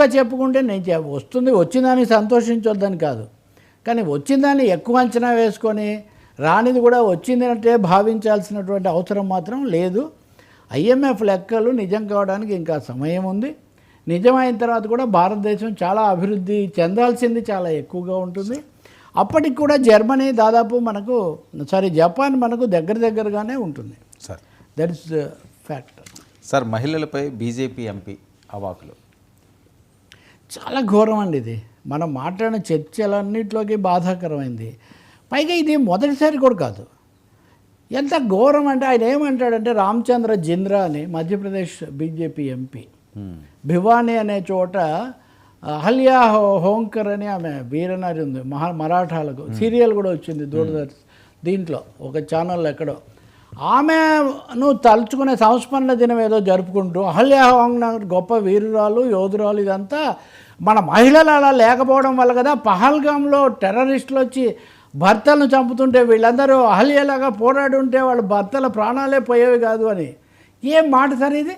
ఎక్కువగా చెప్పుకుంటే నేను వస్తుంది వచ్చిందని సంతోషించొద్దని కాదు. కానీ వచ్చిందని ఎక్కువ అంచనా వేసుకొని రానిది కూడా వచ్చింది అంటే భావించాల్సినటువంటి అవసరం మాత్రం లేదు. ఐఎంఎఫ్ లెక్కలు నిజం కావడానికి ఇంకా సమయం ఉంది. నిజమైన తర్వాత కూడా భారతదేశం చాలా అభివృద్ధి చెందాల్సింది చాలా ఎక్కువగా ఉంటుంది. అప్పటికి కూడా జర్మనీ దాదాపు మనకు సారీ జపాన్ మనకు దగ్గర దగ్గరగానే ఉంటుంది. Sir. That is fact. Sir మహిళలపై బీజేపీ ఎంపీ అవాకులు. చాలా ఘోరం అండి ఇది. మనం మాట్లాడిన చర్చలన్నింటిలోకి బాధాకరమైంది. పైగా ఇది మొదటిసారి కూడా కాదు. ఎంత ఘోరం అంటే ఆయన ఏమంటాడంటే రామచంద్ర జింద్రా అని మధ్యప్రదేశ్ బీజేపీ ఎంపీ. భివానీ అనే చోట అహల్యా హోంకర్ అని ఆమె వీరనారి ఉంది మహా మరాఠాలకు. సీరియల్ కూడా వచ్చింది దూరదర్శన్ దీంట్లో ఒక ఛానల్ ఎక్కడో. ఆమెను తలుచుకునే సంస్మరణ దినం ఏదో జరుపుకుంటూ అహల్యాహంగ్ గొప్ప వీరురాలు యోధురాలు ఇదంతా మన మహిళలు అలా లేకపోవడం వల్ల కదా పహల్గాంలో టెర్రరిస్టులు వచ్చి భర్తలను చంపుతుంటే వీళ్ళందరూ అహల్యలాగా పోరాడి ఉంటే వాళ్ళ భర్తల ప్రాణాలే పోయేవి కాదు అని. ఏం మాట సార్ ఇది?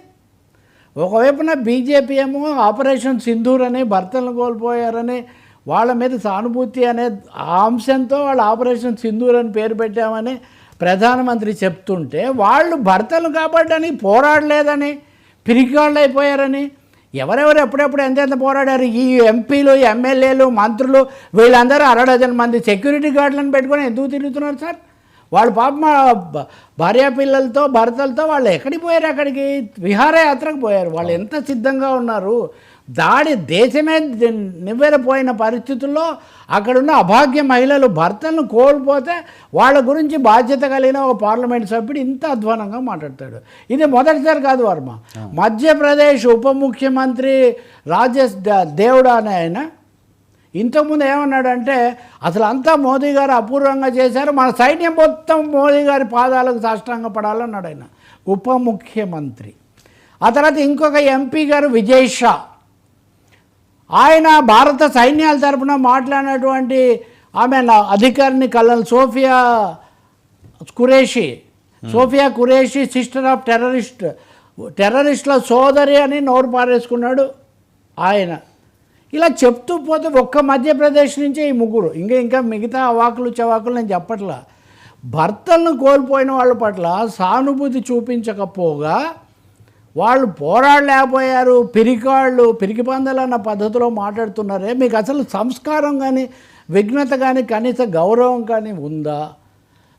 ఒకవైపున బీజేపీ ఏమో ఆపరేషన్ సింధూర్ అని భర్తలను కోల్పోయారని వాళ్ళ మీద సానుభూతి అనే ఆ అంశంతో వాళ్ళు ఆపరేషన్ సింధూర్ అని పేరు పెట్టామని ప్రధానమంత్రి చెప్తుంటే వాళ్ళు భర్తలు కాబట్టని పోరాడలేదని పిరికివాళ్ళు అయిపోయారని ఎవరెవరు ఎప్పుడెప్పుడు ఎంతెంత పోరాడారు ఈ ఎంపీలు ఎమ్మెల్యేలు మంత్రులు వీళ్ళందరూ అర డజన్ మంది సెక్యూరిటీ గార్డులను పెట్టుకొని ఎందుకు తిరుగుతున్నారు సార్? వాళ్ళు పాప మా భార్యా పిల్లలతో భర్తలతో వాళ్ళు ఎక్కడికి పోయారు అక్కడికి? విహారయాత్రకు పోయారు. వాళ్ళు ఎంత సిద్ధంగా ఉన్నారు? దాడి దేశమే నివ్వెరపోయిన పరిస్థితుల్లో అక్కడున్న అభాగ్య మహిళలు భర్తలను కోల్పోతే వాళ్ళ గురించి బాధ్యత కలిగిన ఒక పార్లమెంట్ సభ్యుడు ఇంత అధ్వానంగా మాట్లాడతాడు. ఇది మొదటిసారి కాదు వర్మ. మధ్యప్రదేశ్ ఉప ముఖ్యమంత్రి రాజేష్ దేవడా అనే ఆయన ఇంతకుముందు ఏమన్నాడంటే అసలు అంతా మోదీ గారు అపూర్వంగా చేశారు మన సైన్యం మొత్తం మోదీ గారి పాదాలకు సాష్టాంగ పడాలన్నాడు ఆయన. ఉప ముఖ్యమంత్రి. ఆ తర్వాత ఇంకొక ఎంపీ గారు విజయ్ షా. ఆయన భారత సైన్యాల తరపున మాట్లాడినటువంటి ఆమె అధికారిని colonel Sofiya Qureshi Sofiya Qureshi sister of terrorist టెర్రరిస్టుల సోదరి అని నోరు పారేసుకున్నాడు ఆయన. ఇలా చెప్తూ పోతే ఒక్క మధ్యప్రదేశ్ నుంచే ఈ ముగ్గురు. ఇంకా ఇంకా మిగతా అవాకులు చవాకులు నేను చెప్పట్లా. భర్తలను కోల్పోయిన వాళ్ళ పట్ల సానుభూతి చూపించకపోగా వాళ్ళు పోరాడలేకపోయారు పిరికాళ్ళు పిరికి పందలు అన్న పద్ధతిలో మాట్లాడుతున్నారే. మీకు అసలు సంస్కారం కానీ విఘ్నత కానీ కనీస గౌరవం కానీ ఉందా?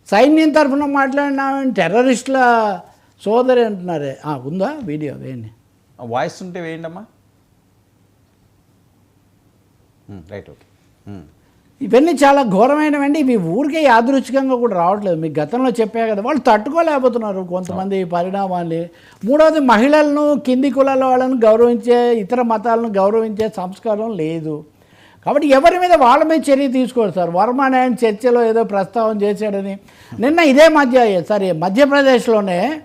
సైన్యం తరఫున మాట్లాడినా టెర్రరిస్టుల సోదరి అంటున్నారే. ఉందా వీడియో? వేయండి. వాయిస్ ఉంటే వేయండి అమ్మా రైట్ ఓకే. ఇవన్నీ చాలా ఘోరమైనవండి. ఇవి ఊరికే యాదృచ్ఛికంగా కూడా రావట్లేదు. మీకు గతంలో చెప్పా కదా వాళ్ళు తట్టుకోలేకపోతున్నారు కొంతమంది పరిణామాన్ని. మూడవది మహిళలను కింది కులాల వాళ్ళను గౌరవించే ఇతర మతాలను గౌరవించే సంస్కారం లేదు. కాబట్టి ఎవరి మీద వాళ్ళ మీద చర్య తీసుకోరు సార్. వర్మ అనే ఆయన చర్చలో ఏదో ప్రస్తావన చేశాడని. నిన్న ఇదే మధ్య సారీ మధ్యప్రదేశ్లోనే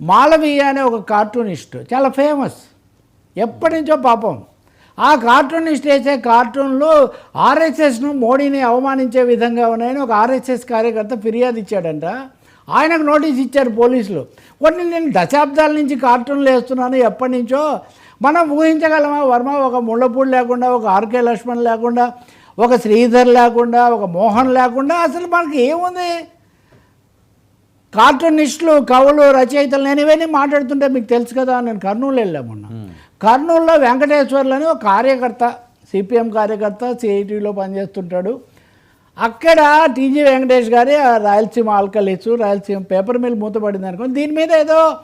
మాలవీయ అనే ఒక కార్టూనిస్ట్ చాలా ఫేమస్. ఎప్పటి నుంచో పాపం. ఆ కార్టూనిస్ట్ వేసే కార్టూన్లు ఆర్ఎస్ఎస్ను మోడీని అవమానించే విధంగా ఉన్నాయని ఒక ఆర్ఎస్ఎస్ కార్యకర్త ఫిర్యాదు ఇచ్చాడంట. ఆయనకు నోటీస్ ఇచ్చారు పోలీసులు. కొన్ని నేను దశాబ్దాల నుంచి కార్టూన్లు వేస్తున్నాను. ఎప్పటి నుంచో మనం ఊహించగలమా? వర్మ ఒక ముళ్ళపూడి లేకుండా ఒక ఆర్కే లక్ష్మణ్ లేకుండా ఒక శ్రీధర్ లేకుండా ఒక మోహన్ లేకుండా అసలు మనకి ఏముంది? కార్టూనిస్టులు కవులు రచయితలు నేను ఇవన్నీ మాట్లాడుతుంటే మీకు తెలుసు కదా నేను కర్నూలు వెళ్ళాము కర్నూలులో వెంకటేశ్వర్లు అని ఒక కార్యకర్త సిపిఎం కార్యకర్త సిఐటిలో పనిచేస్తుంటాడు. అక్కడ టీజీ వెంకటేష్ గారి Rayalaseema alkalies Rayalaseema paper mill మూతపడింది అనుకోండి. దీని మీద ఏదో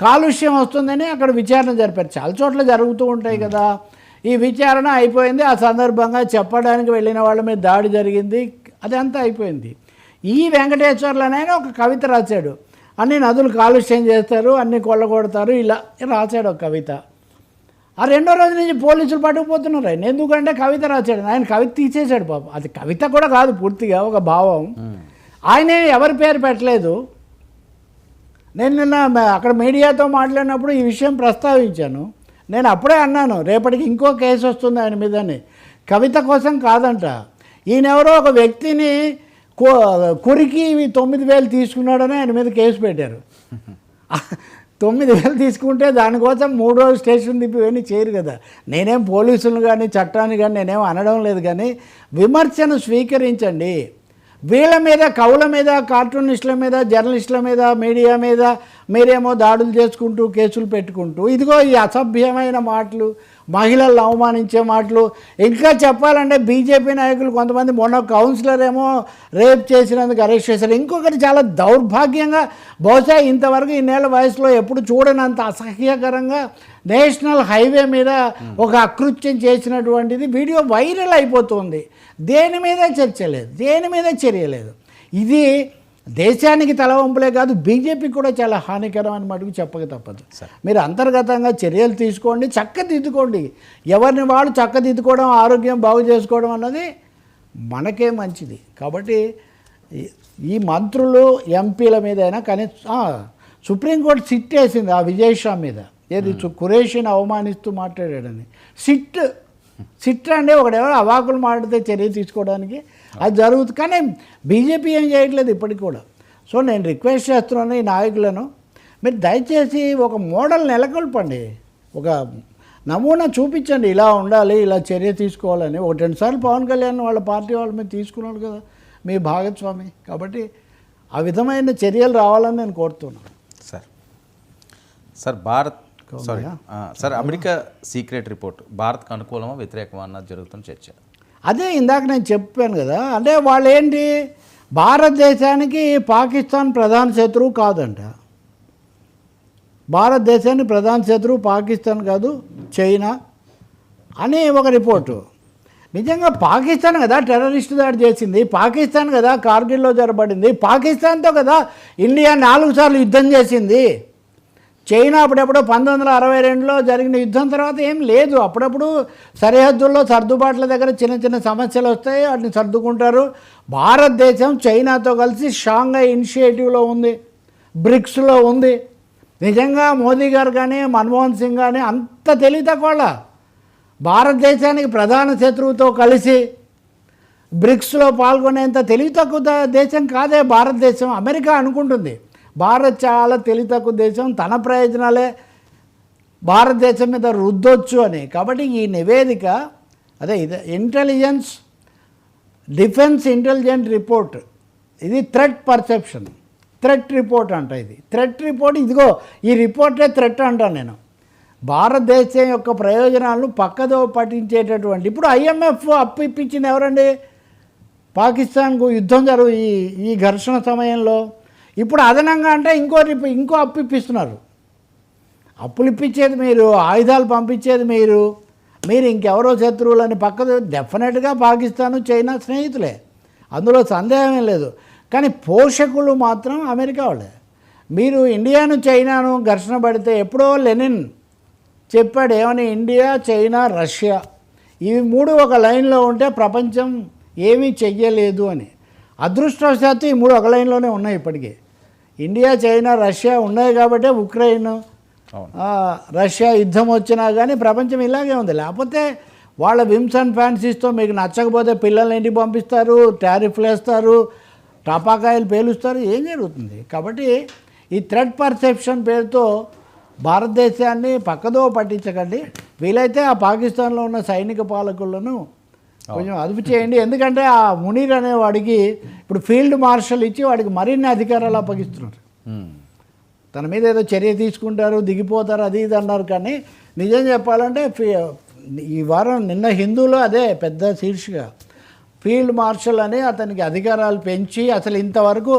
కాలుష్యం వస్తుందని అక్కడ విచారణ జరిపారు. చాలా చోట్ల జరుగుతూ ఉంటాయి కదా. ఈ విచారణ అయిపోయింది. ఆ సందర్భంగా చెప్పడానికి వెళ్ళిన వాళ్ళ మీద దాడి జరిగింది. అదంతా అయిపోయింది. ఈ వెంకటేశ్వర్లు ఆయన ఒక కవిత రాశాడు. అన్ని నదులు కాలుష్యం చేస్తారు అన్ని కొల్లగొడతారు ఇలా రాశాడు ఒక కవిత. ఆ రెండో రోజు నుంచి పోలీసులు పట్టుకుపోతున్నారు ఆయన. ఎందుకంటే కవిత రాశాడు. ఆయన కవిత తీసేశాడు పాపం. అది కవిత కూడా కాదు పూర్తిగా ఒక భావం. ఆయనే ఎవరి పేరు పెట్టలేదు. నేను నిన్న అక్కడ మీడియాతో మాట్లాడినప్పుడు ఈ విషయం ప్రస్తావించాను. నేను అప్పుడే అన్నాను రేపటికి ఇంకో కేసు వస్తుంది ఆయన మీదని కవిత కోసం కాదంట. ఈయనెవరో ఒక వ్యక్తిని కొ- కొరికి తొమ్మిది వేలు తీసుకున్నాడని ఆయన మీద కేసు పెట్టారు. తొమ్మిది వేలు తీసుకుంటే దానికోసం మూడు రోజులు స్టేషన్ తిప్పి చేయరు కదా. నేనేం పోలీసులు కానీ చట్టాన్ని కానీ నేనేం అనడం లేదు కానీ విమర్శను స్వీకరించండి. వీళ్ళ మీద కవుల మీద కార్టూనిస్టుల మీద జర్నలిస్టుల మీద మీడియా మీద మీరేమో దాడులు చేసుకుంటూ కేసులు పెట్టుకుంటూ. ఇదిగో ఈ అసభ్యమైన మాటలు మహిళలను అవమానించే మాటలు. ఇంకా చెప్పాలంటే బీజేపీ నాయకులు కొంతమంది మొన్న కౌన్సిలర్ ఏమో రేప్ చేసినందుకు అరెస్ట్ చేశారు. ఇంకొకటి చాలా దౌర్భాగ్యంగా బహుశా ఇంతవరకు ఈ నెల వయసులో ఎప్పుడు చూడనంత అసహ్యకరంగా నేషనల్ హైవే మీద ఒక అకృత్యం చేసినటువంటిది వీడియో వైరల్ అయిపోతుంది. దేని మీద చర్చ లేదు దేని మీద చర్య లేదు. ఇది దేశానికి తలవంపులే కాదు బీజేపీకి కూడా చాలా హానికరం అని మటుకు చెప్పక తప్పదు. మీరు అంతర్గతంగా చర్యలు తీసుకోండి చక్కదిద్దుకోండి ఎవరిని వాళ్ళు చక్కదిద్దుకోవడం ఆరోగ్యం బాగు చేసుకోవడం అన్నది మనకే మంచిది. కాబట్టి ఈ- మంత్రులు ఎంపీల మీద అయినా కనీసం సుప్రీంకోర్టు సిట్ వేసింది ఆ విజయ్ షా మీద. ఏది ఖురేషిని అవమానిస్తూ మాట్లాడాడని. సిట్ సిట్ అంటే ఒకడెవరో అవాకులు మాట్లాడితే చర్య తీసుకోవడానికి అది జరుగుతుంది కానీ బీజేపీ ఏం చేయట్లేదు ఇప్పటికి కూడా. సో నేను రిక్వెస్ట్ చేస్తున్నాను ఈ నాయకులను మీరు దయచేసి ఒక మోడల్ నెలకొల్పండి. ఒక నమూనా చూపించండి ఇలా ఉండాలి ఇలా చర్య తీసుకోవాలని. ఒక రెండు సార్లు పవన్ కళ్యాణ్ వాళ్ళ పార్టీ వాళ్ళ మీద తీసుకున్నాడు కదా మీ భాగస్వామి. కాబట్టి ఆ విధమైన చర్యలు రావాలని నేను కోరుతున్నాను. Sir. Sir Bharat sorry sir America secret report. భారత్కు అనుకూలమా వ్యతిరేకమా అన్నది జరుగుతున్న చర్చ. అదే ఇందాక నేను చెప్పాను కదా అంటే వాళ్ళు ఏంటి భారతదేశానికి పాకిస్తాన్ ప్రధాన శత్రువు కాదంట. భారతదేశానికి ప్రధాన శత్రువు పాకిస్తాన్ కాదు చైనా అని ఒక రిపోర్టు. నిజంగా పాకిస్తాన్ కదా టెర్రరిస్ట్ దాడి చేసింది పాకిస్తాన్ కదా కార్గిల్లో జరబడింది పాకిస్తాన్తో కదా ఇండియా నాలుగు సార్లు యుద్ధం చేసింది. చైనా అప్పుడెప్పుడో పంతొమ్మిది వందల అరవై రెండులో జరిగిన యుద్ధం తర్వాత ఏం లేదు. అప్పుడప్పుడు సరిహద్దుల్లో సర్దుబాట్ల దగ్గర చిన్న చిన్న సమస్యలు వస్తాయి. వాటిని సర్దుకుంటారు. భారతదేశం చైనాతో కలిసి షాంఘై ఇనిషియేటివ్లో ఉంది. బ్రిక్స్లో ఉంది. నిజంగా మోదీ గారు కానీ మన్మోహన్ సింగ్ కానీ అంత తెలివి తక్కువ భారతదేశానికి ప్రధాన శత్రువుతో కలిసి బ్రిక్స్లో పాల్గొనేంత తెలివి తక్కువ దేశం కాదే భారతదేశం. అమెరికా అనుకుంటుంది. భారత్ చాలా తెలివి దేశం తన ప్రయోజనాలే భారతదేశం మీద రుద్దొచ్చు అని. కాబట్టి ఈ నివేదిక అదే ఇది ఇంటెలిజెన్స్ డిఫెన్స్ ఇంటెలిజెంట్ రిపోర్ట్ ఇది థ్రెట్ పర్సెప్షన్ థ్రెట్ రిపోర్ట్ అంట ఇది. థ్రెట్ రిపోర్ట్ ఇదిగో ఈ రిపోర్టే థ్రెట్ అంటాను నేను. భారతదేశం యొక్క ప్రయోజనాలను పక్కదో పట్టించేటటువంటి ఇప్పుడు ఐఎంఎఫ్ అప్పు ఇప్పించింది ఎవరండి? పాకిస్తాన్కు యుద్ధం జరుగు ఈ ఈ ఘర్షణ సమయంలో ఇప్పుడు అదనంగా అంటే ఇంకో ఇంకో అప్పు ఇప్పిస్తున్నారు. అప్పులు ఇప్పించేది మీరు ఆయుధాలు పంపించేది మీరు. మీరు ఇంకెవరో శత్రువులని పక్క డెఫినెట్గా పాకిస్తాను చైనా స్నేహితులే. అందులో సందేహమే లేదు. కానీ పోషకులు మాత్రం అమెరికా వాళ్ళే. మీరు ఇండియాను చైనాను ఘర్షణ పడితే ఎప్పుడో లెనిన్ చెప్పాడు ఏమని? India China Russia. ఇవి మూడు ఒక లైన్లో ఉంటే ప్రపంచం ఏమీ చెయ్యలేదు అని. అదృష్టవశాత్తు ఈ మూడు ఒక లైన్లోనే ఉన్నాయి ఇప్పటికీ. ఇండియా చైనా రష్యా ఉన్నాయి కాబట్టే ఉక్రెయిన్ రష్యా యుద్ధం వచ్చినా కానీ ప్రపంచం ఇలాగే ఉంది. లేకపోతే వాళ్ళ విమ్స్ అండ్ ఫ్యాన్సీస్తో మీకు నచ్చకపోతే పిల్లల్ని ఇంటికి పంపిస్తారు టారిఫ్లు వేస్తారు టపాకాయలు పేలుస్తారు ఏం జరుగుతుంది? కాబట్టి ఈ థ్రెడ్ పర్సెప్షన్ పేరుతో భారతదేశాన్ని పక్కదో పట్టించకండి. వీలైతే ఆ పాకిస్తాన్లో ఉన్న సైనిక పాలకులను కొంచెం అదుపు చేయండి. ఎందుకంటే ఆ మునీర్ అనే వాడికి ఇప్పుడు ఫీల్డ్ మార్షల్ ఇచ్చి వాడికి మరిన్ని అధికారాలు అప్పగిస్తున్నారు. తన మీద ఏదో చర్య తీసుకుంటారు దిగిపోతారు అది ఇది అన్నారు. కానీ నిజం చెప్పాలంటే ఈ వారం నిన్న హిందూలో అదే పెద్ద శీర్షిక. ఫీల్డ్ మార్షల్ అని అతనికి అధికారాలు పెంచి అసలు ఇంతవరకు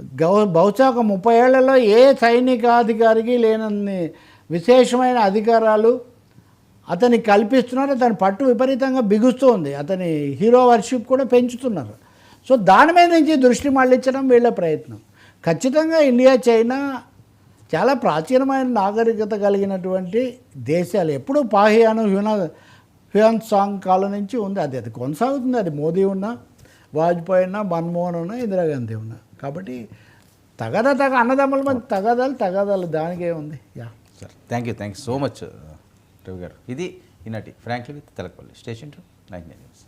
గౌ బహుశా ఒక ముప్పై ఏళ్ళలో ఏ సైనికాధికారికి లేనన్ని విశేషమైన అధికారాలు అతని కల్పిస్తున్నారు అతని పట్టు విపరీతంగా బిగుస్తూ ఉంది. అతని హీరో వర్షిప్ కూడా పెంచుతున్నారు. సో దాని మీద నుంచి దృష్టి మళ్ళించడం వీళ్ళ ప్రయత్నం. ఖచ్చితంగా ఇండియా చైనా చాలా ప్రాచీనమైన నాగరికత కలిగినటువంటి దేశాలు. ఎప్పుడూ పాహియాను హ్యూనా హ్యూన్ సాంగ్ కాలం నుంచి ఉంది. అది అది కొనసాగుతుంది. అది మోదీ ఉన్నా వాజ్పేయి ఉన్నా మన్మోహన్ ఉన్నా ఇందిరాగాంధీ ఉన్నా. కాబట్టి తగద తగ అన్నదమ్ముల మధ్య తగదాలు తగదాలు. దానికే ఉంది. Yeah. Sir thank you thank you so much Ravi garu. ఇది ఈనాటి frankly with Telapalli station two nine news.